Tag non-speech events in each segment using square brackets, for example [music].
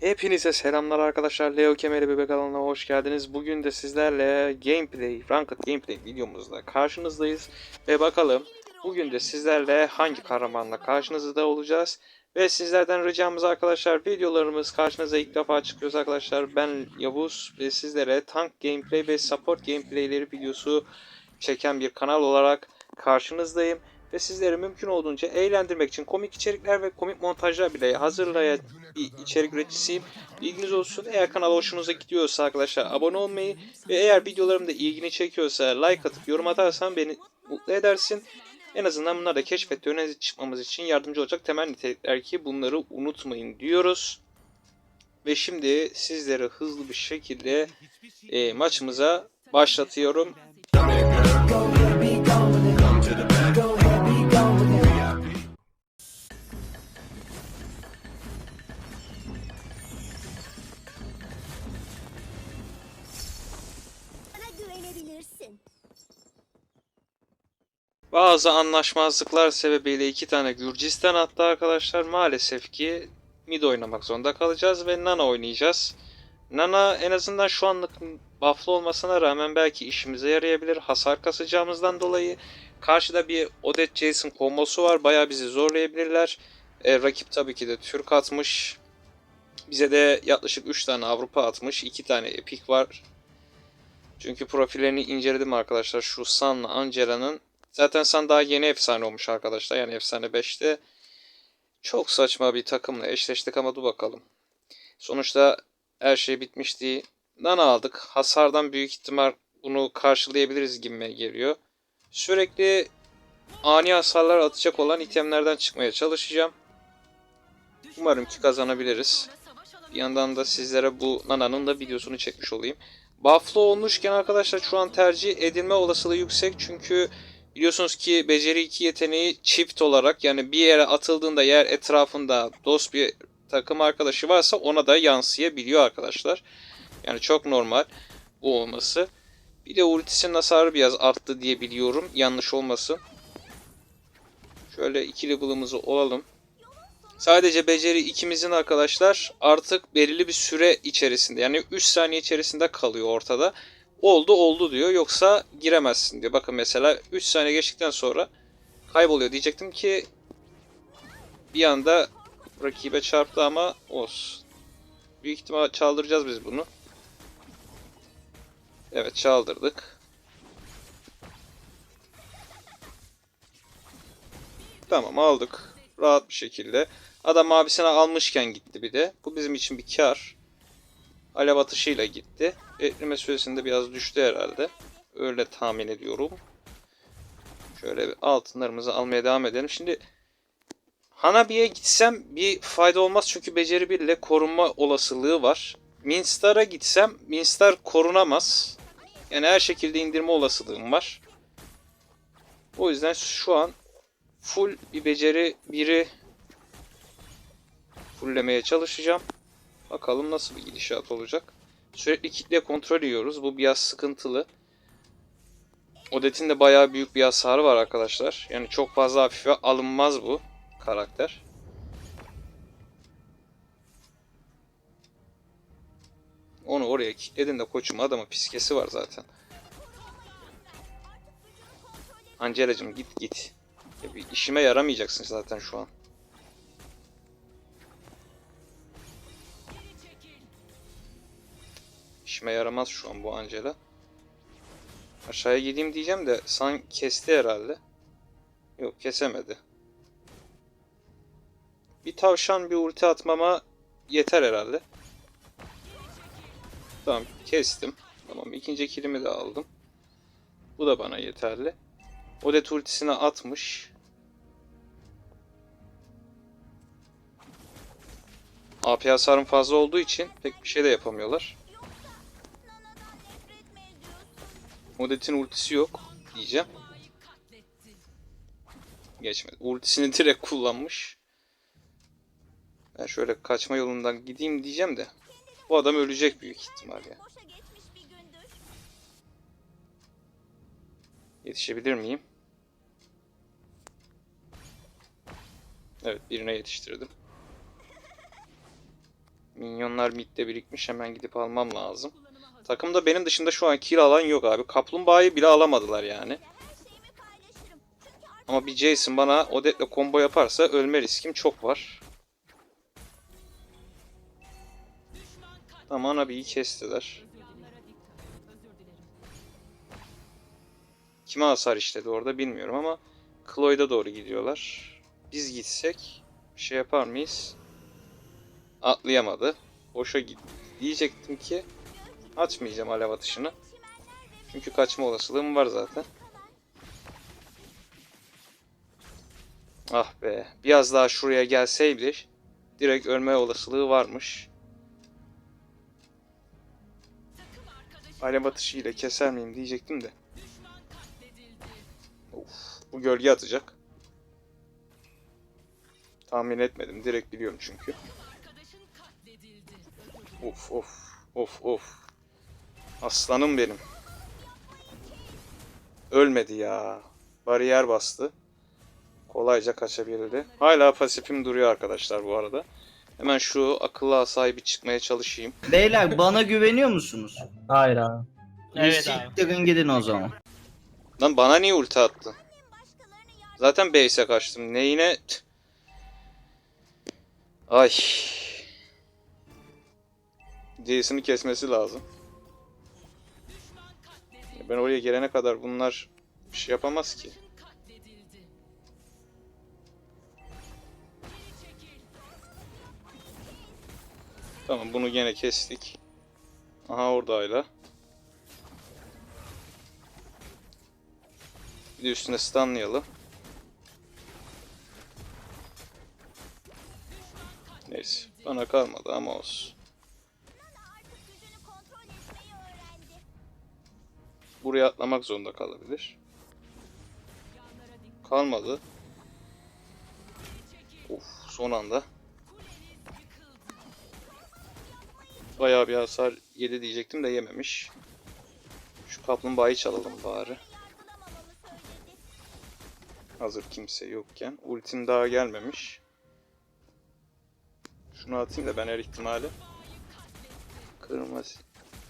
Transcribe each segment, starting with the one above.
Hepinize selamlar arkadaşlar. Leo Kemeri Bebek kanalına hoş geldiniz. Bugün de sizlerle gameplay, ranked gameplay videomuzla karşınızdayız. Ve bakalım bugün de sizlerle hangi kahramanla karşınızda olacağız. Ve sizlerden ricamız arkadaşlar videolarımız karşınıza ilk defa çıkıyoruz arkadaşlar. Ben Yavuz ve sizlere tank gameplay ve support gameplayleri videosu çeken bir kanal olarak karşınızdayım. Ve sizleri mümkün olduğunca eğlendirmek için komik içerikler ve komik montajlar bile hazırlayan bir içerik üreticisiyim. Bilginiz olsun. Eğer kanal hoşunuza gidiyorsa arkadaşlar abone olmayı ve eğer videolarım da ilgini çekiyorsa like atıp yorum atarsan beni mutlu edersin. En azından bunlar da keşfette öne çıkmamız için yardımcı olacak temel nitelikler ki bunları unutmayın diyoruz. Ve şimdi sizlere hızlı bir şekilde e, maçımıza başlatıyorum. Güvenebilirsin. Bazı anlaşmazlıklar sebebiyle iki tane Gürcistan attı arkadaşlar. Maalesef ki mid oynamak zorunda kalacağız ve Nana oynayacağız. Nana en azından şu anlık buff'lı olmasına rağmen belki işimize yarayabilir. Hasar kasacağımızdan dolayı. Karşıda bir Odette Jason kombosu var. Bayağı bizi zorlayabilirler. E, rakip tabii ki de Türk atmış. Bize de yaklaşık 3 tane Avrupa atmış. 2 tane Epic var. Çünkü profillerini inceledim arkadaşlar. Şu Sun'la Angela'nın Zaten Sun daha yeni efsane olmuş arkadaşlar. Yani efsane 5'te. Çok saçma bir takımla eşleştik ama dur bakalım. Sonuçta her şey bitmişti. Nana aldık. Hasardan büyük ihtimal bunu karşılayabiliriz gibime geliyor. Sürekli ani hasarlar atacak olan itemlerden çıkmaya çalışacağım. Umarım ki kazanabiliriz. Bir yandan da sizlere bu Nana'nın da videosunu çekmiş olayım. Buffalo olmuşken arkadaşlar şu an tercih edilme olasılığı yüksek çünkü Biliyorsunuz ki beceri 2 yeteneği çift olarak yani bir yere atıldığında yer etrafında dost bir takım arkadaşı varsa ona da yansıyabiliyor arkadaşlar. Yani çok normal bu olması. Bir de ultisinin hasarı biraz arttı diye biliyorum. Yanlış olmasın. Şöyle iki level'ımızı olalım. Sadece beceri ikimizin arkadaşlar artık belirli bir süre içerisinde yani 3 saniye içerisinde kalıyor ortada oldu oldu diyor. Yoksa giremezsin diyor. Bakın mesela 3 saniye geçtikten sonra kayboluyor. Diyecektim ki bir anda rakibe çarptı ama olsun. Büyük ihtimal çaldıracağız biz bunu. Evet çaldırdık. Tamam aldık. Rahat bir şekilde. Adam abisine almışken gitti bir de. Bu bizim için bir kar. Alev atışıyla gitti. Ekleme süresinde biraz düştü herhalde. Öyle tahmin ediyorum. Şöyle bir altınlarımızı almaya devam edelim. Şimdi Hanabi'ye gitsem bir fayda olmaz çünkü beceri 1 ile korunma olasılığı var. Minstar'a gitsem Minstar korunamaz. Yani her şekilde indirme olasılığım var. O yüzden şu an full bir beceri 1'i fulllemeye çalışacağım. Bakalım nasıl bir gidişat olacak. Sürekli kitle kontrol yiyoruz. Bu biraz sıkıntılı. Odette'in de bayağı büyük bir hasarı var arkadaşlar. Yani çok fazla hafife alınmaz bu karakter. Onu oraya kilitledin de koçum adamın piskesi var zaten. Angela'cım git git. Ya bir işime yaramayacaksın zaten şu an. İşime yaramaz şu an bu Angela. Aşağıya gideyim diyeceğim de san kesti herhalde. Yok kesemedi. Bir tavşan bir ulti atmama yeter herhalde. Tamam kestim. Tamam ikinci kilimi de aldım. Bu da bana yeterli. Odet ultisini atmış. AP hasarım fazla olduğu için pek bir şey de yapamıyorlar. Odette'in ultisi yok diyeceğim. Geçmedi. Ultisini direkt kullanmış. Ben şöyle kaçma yolundan gideyim diyeceğim de. Bu adam ölecek büyük ihtimal ya. Yetişebilir miyim? Evet birine yetiştirdim. Minyonlar midde birikmiş. Hemen gidip almam lazım. Takımda benim dışında şu an kill alan yok abi. Kaplumbağayı bile alamadılar yani. Ama bir Jason bana Odette'le combo yaparsa ölme riskim çok var. Tamam abi iyi kestiler. Kime hasar işledi orada bilmiyorum ama Chloe'da doğru gidiyorlar. Biz gitsek bir şey yapar mıyız? Atlayamadı. Boşa gitti. Diyecektim ki atmayacağım alev atışını. Çünkü kaçma olasılığım var zaten. Ah be. Biraz daha şuraya gelseydi direkt ölme olasılığı varmış. Alev atışı ile keser miyim diyecektim de. Of, bu gölge atacak. Tahmin etmedim. Direkt biliyorum çünkü. Of of of of. Aslanım benim. Ölmedi ya. Bariyer bastı. Kolayca kaçabildi. Hala pasifim duruyor arkadaşlar bu arada. Hemen şu akıllı sahibi çıkmaya çalışayım. Beyler bana güveniyor musunuz? Hayır abi. Evet Bir abi. Siktirin gidin o zaman. Lan bana niye ulti yardım Zaten base'e kaçtım. Neyine? Ay. Jason'ı kesmesi lazım. Ben oraya gelene kadar bunlar bir şey yapamaz ki. Tamam bunu gene kestik. Aha orada hala. Bir de üstüne stunlayalım. Neyse. Bana kalmadı ama olsun. Buraya atlamak zorunda kalabilir. Kalmadı. Of son anda. Bayağı bir hasar yedi diyecektim de yememiş. Şu kaplumbağayı çalalım bari. Hazır kimse yokken. Ultim daha gelmemiş. Şunu atayım da ben her ihtimali. Kırmızı.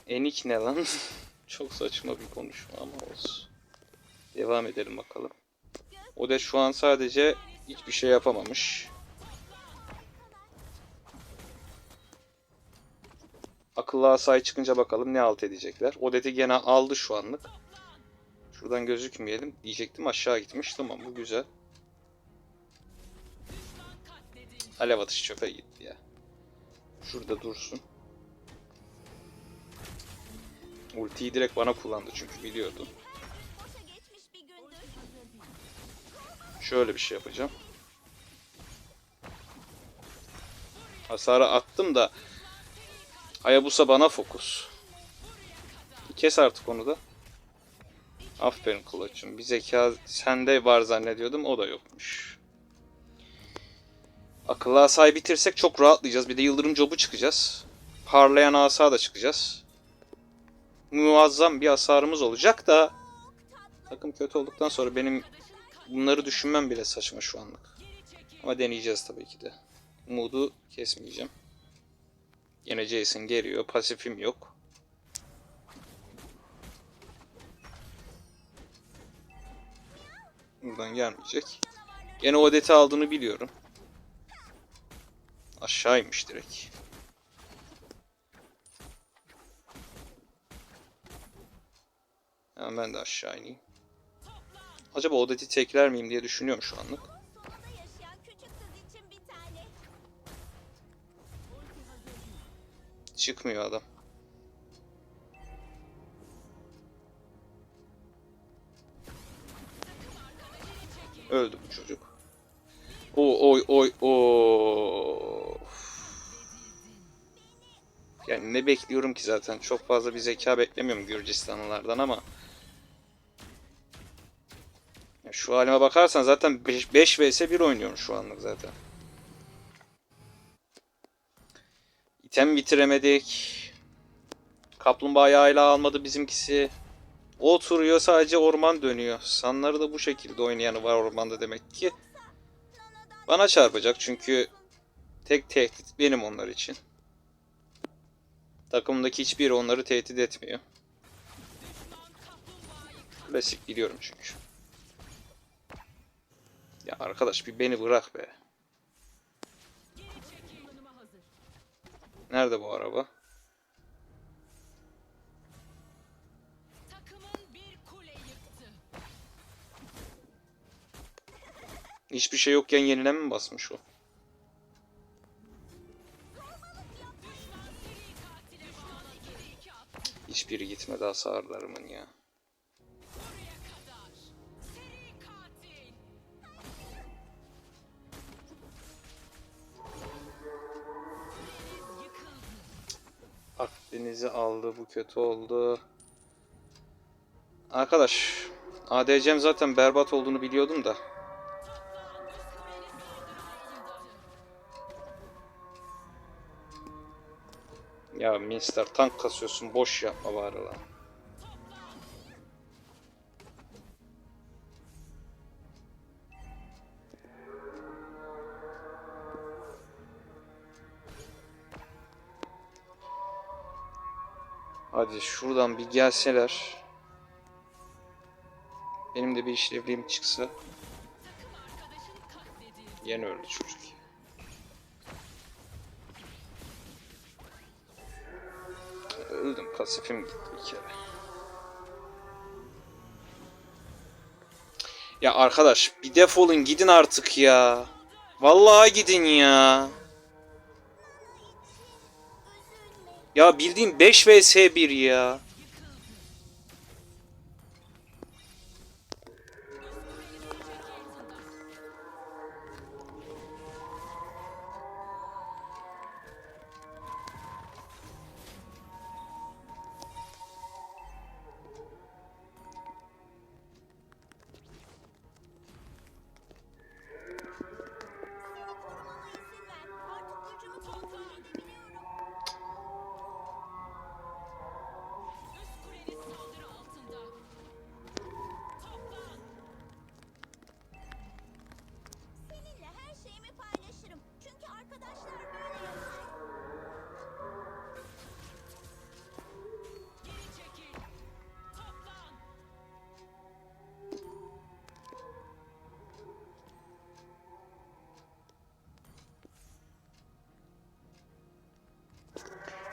Enik ne lan? [laughs] Çok saçma bir konuşma ama olsun. Devam edelim bakalım. O da şu an sadece hiçbir şey yapamamış. Akıllı asay çıkınca bakalım ne alt edecekler. Odet'i gene aldı şu anlık. Şuradan gözükmeyelim. Diyecektim aşağı gitmiş. Tamam bu güzel. Alev atışı çöpe gitti ya. Şurada dursun. Ultiyi direkt bana kullandı çünkü biliyordu. Şöyle bir şey yapacağım. Hasarı attım da Hayabusa bana fokus. Kes artık onu da. Aferin Kılıç'ım. Bir zeka sende var zannediyordum. O da yokmuş. Akıllı asayı bitirsek çok rahatlayacağız. Bir de yıldırım jobu çıkacağız. Parlayan asa da çıkacağız. Muazzam bir hasarımız olacak da takım kötü olduktan sonra benim bunları düşünmem bile saçma şu anlık. Ama deneyeceğiz tabii ki de. Umudu kesmeyeceğim. Yine Jason geliyor. Pasifim yok. Buradan gelmeyecek. Gene Odet'i aldığını biliyorum. Aşağıymış direkt. Hemen ben de aşağı ineyim. Acaba Odet'i tekrar mıyım diye düşünüyorum şu anlık. Çıkmıyor adam. Öldü bu çocuk. O oy oy o. Yani ne bekliyorum ki zaten. Çok fazla bir zeka beklemiyorum Gürcistanlılardan ama. Şu halime bakarsan zaten 5, 5 vs 1 oynuyorum şu anlık zaten. İtem bitiremedik. Kaplumbağayı hala almadı bizimkisi. Oturuyor sadece orman dönüyor. Sanları da bu şekilde oynayanı var ormanda demek ki. Bana çarpacak çünkü tek tehdit benim onlar için. Takımdaki hiçbiri onları tehdit etmiyor. Klasik biliyorum çünkü. Ya arkadaş bir beni bırak be. Nerede bu araba? Hiçbir şey yokken yenileme mi basmış o? Hiçbiri gitmedi hasarlarımın ya. Akdeniz'i aldı bu kötü oldu. Arkadaş ADC'm zaten berbat olduğunu biliyordum da. Ya Minster tank kasıyorsun boş yapma bari lan. Hadi şuradan bir gelseler. Benim de bir işlevliğim çıksa. Yeni öldü çocuk. Öldüm pasifim gitti bir kere. Ya arkadaş bir defolun gidin artık ya. Vallahi gidin ya. Ya bildiğin 5 vs 1 ya.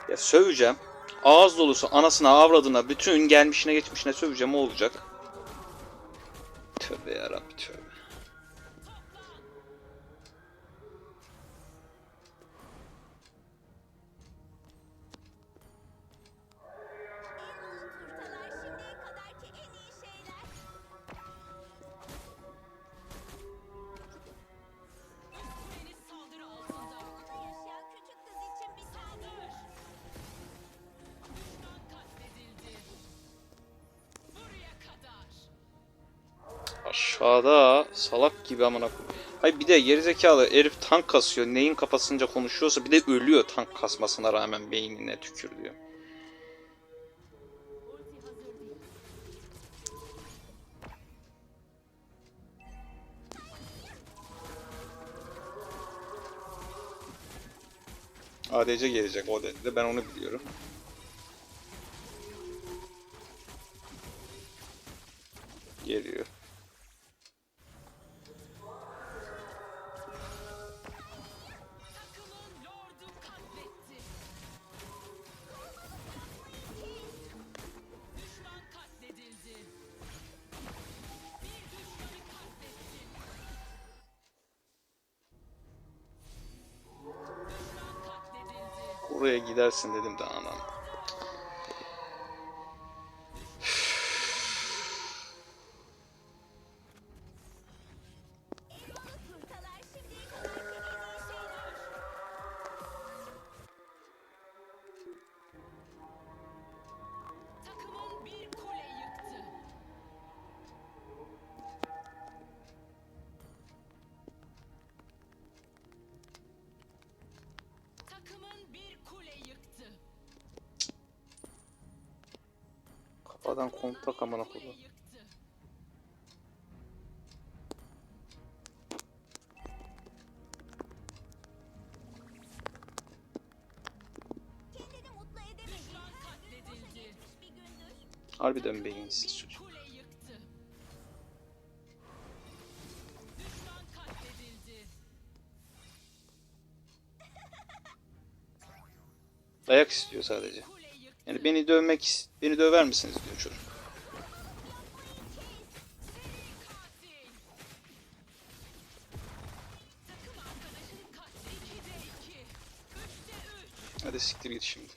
Ya söveceğim. Ağız dolusu anasına avradına bütün gelmişine geçmişine söveceğim o olacak. Aşağıda salak gibi amına koyayım. Hayır bir de gerizekalı herif tank kasıyor. Neyin kafasınca konuşuyorsa bir de ölüyor tank kasmasına rağmen beynine tükürüyor. ADC gelecek o dedi de ben onu biliyorum. Geliyor. Oraya gidersin dedim de anam. Kafadan kontak amına edemedin Harbiden beyinsiz çocuk. Dayak istiyor sadece. Yani beni dövmek, beni döver misiniz diyor çocuk. Katil. Takım arkadaşın katli 2'de 2. 3'te 3. Hadi siktir git şimdi.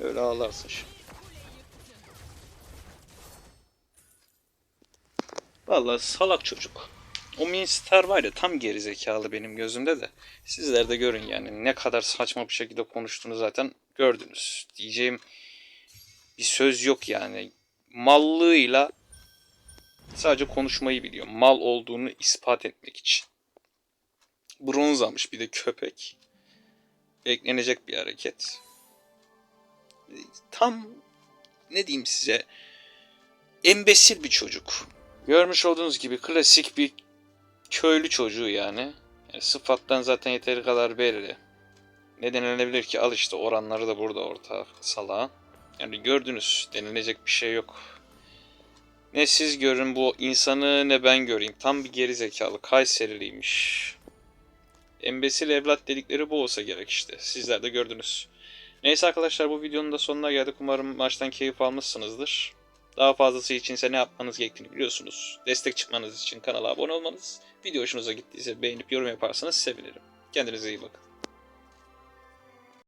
Öyle ağlarsın şimdi. Vallahi salak çocuk. O Minstar var ya tam geri zekalı benim gözümde de. Sizler de görün yani ne kadar saçma bir şekilde konuştuğunu zaten gördünüz. Diyeceğim bir söz yok yani. Mallığıyla sadece konuşmayı biliyor. Mal olduğunu ispat etmek için. Bronz almış bir de köpek. Beklenecek bir hareket. Tam ne diyeyim size embesil bir çocuk. Görmüş olduğunuz gibi klasik bir köylü çocuğu yani. yani sıfattan zaten yeteri kadar belli. Ne denilebilir ki al işte oranları da burada orta salağın. Yani gördünüz denilecek bir şey yok. Ne siz görün bu insanı ne ben göreyim. Tam bir geri zekalı Kayseriliymiş. Embesil evlat dedikleri bu olsa gerek işte. Sizler de gördünüz. Neyse arkadaşlar bu videonun da sonuna geldik. Umarım maçtan keyif almışsınızdır. Daha fazlası içinse ne yapmanız gerektiğini biliyorsunuz. Destek çıkmanız için kanala abone olmanız, video hoşunuza gittiyse beğenip yorum yaparsanız sevinirim. Kendinize iyi bakın.